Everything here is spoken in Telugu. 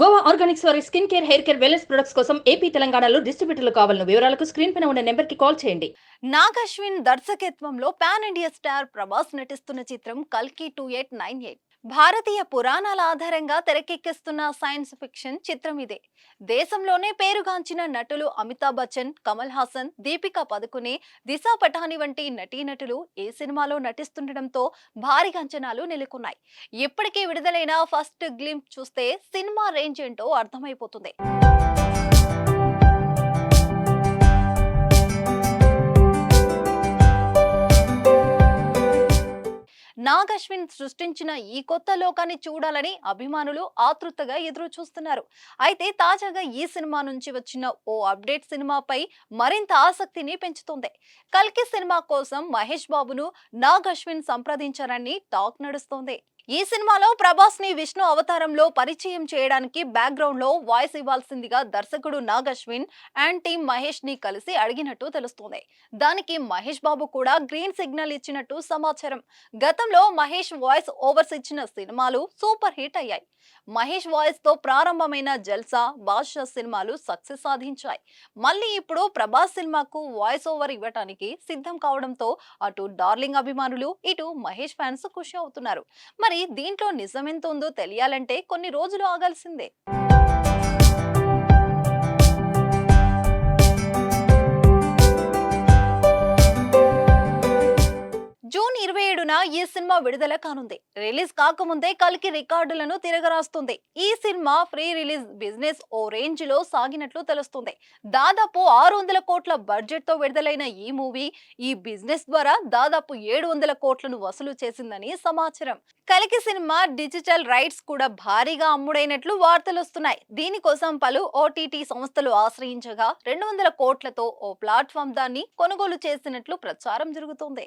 గోవా ఆర్గానిక్స్ వారి skin care hair care wellness products కోసం ఏపీ తెలంగాణలో డిస్ట్రిబ్యూటర్లు కావాలను వివరాలకు స్క్రీన్ పైన ఉన్న నెంబర్కి కాల్ చేయండి. నాగ్ అశ్విన్ దర్శకత్వంలో పాన్ ఇండియా స్టార్ ప్రభాస్ నటిస్తున్న చిత్రం కల్కి టూ ఎయిట్ నైన్ ఎయిట్. భారతీయ పురాణాల ఆధారంగా తెరకెక్కిస్తున్న సైన్స్ ఫిక్షన్ చిత్రం ఇదే. దేశంలోనే పేరుగాంచిన నటులు అమితాబ్ బచ్చన్ కమల్ హాసన్ దీపికా పదుకునే దిశా పటాని వంటి నటీనటులు ఏ సినిమాలో నటిస్తుండటంతో భారీ అంచనాలు నెలకొన్నాయి. ఇప్పటికే విడుదలైన ఫస్ట్ గ్లింప్ చూస్తే సినిమా రేంజ్ ఏంటో అర్థమైపోతుంది. నాగ్ అశ్విన్ సృష్టించిన ఈ కొత్త లోకాన్ని చూడాలని అభిమానులు ఆతృతగా ఎదురు చూస్తున్నారు అయితే తాజాగా ఈ సినిమా నుంచి వచ్చిన ఓ అప్డేట్ సినిమాపై మరింత ఆసక్తిని పెంచుతుంది. కల్కి సినిమా కోసం మహేష్ బాబును నాగ్ అశ్విన్ సంప్రదించారని టాక్ నడుస్తోంది. ఈ సినిమాలో ప్రభాస్ని విష్ణు అవతారంలో పరిచయం చేయడానికి బ్యాక్గ్రౌండ్లో వాయిస్ ఇవ్వాల్సిందిగా దర్శకుడు నాగ్ అశ్విన్ అండ్ టీమ్ మహేష్ని కలిసి అడిగినట్టు తెలుస్తోంది. దానికి మహేష్ బాబు కూడా గ్రీన్ సిగ్నల్ ఇచ్చినట్టు సమాచారం. గతంలో మహేష్ వాయిస్ ఓవర్స్ ఇచ్చిన సినిమాలు సూపర్ హిట్ అయ్యాయి. మహేష్ వాయిస్తో ప్రారంభమైన జల్సా బాద్షా సినిమాలు సక్సెస్ సాధించాయి. మళ్ళీ ఇప్పుడు ప్రభాస్ సినిమాకు వాయిస్ ఓవర్ ఇవ్వటానికి సిద్ధం కావడంతో అటు డార్లింగ్ అభిమానులు ఇటు మహేష్ ఫ్యాన్స్ ఖుషి అవుతున్నారు. మరి దీంట్లో నిజమెంత ఉందో తెలియాలంటే కొన్ని రోజులు ఆగాల్సిందే. జూన్ ఇరవై ఏడున ఈ సినిమా విడుదల కానుంది. రిలీజ్ కాకముందే కలికి రికార్డులను తిరగరాస్తుంది. ఈ సినిమా ఫ్రీ రిలీజ్ బిజినెస్ ఓ రేంజ్లో సాగినట్లు తెలుస్తుంది. దాదాపు ఆరు వందల కోట్ల బడ్జెట్తో విడుదలైన ఈ మూవీ ఈ బిజినెస్ ద్వారా దాదాపు ఏడు వందల కోట్లను వసూలు చేసిందని సమాచారం. కలికి సినిమా డిజిటల్ రైట్స్ కూడా భారీగా అమ్ముడైనట్లు వార్తలు వస్తున్నాయి. దీనికోసం పలు ఓటీటీ సంస్థలు ఆశ్రయించగా రెండు వందల కోట్లతో ఓ ప్లాట్ఫామ్ దాన్ని కొనుగోలు చేసినట్లు ప్రచారం జరుగుతోంది.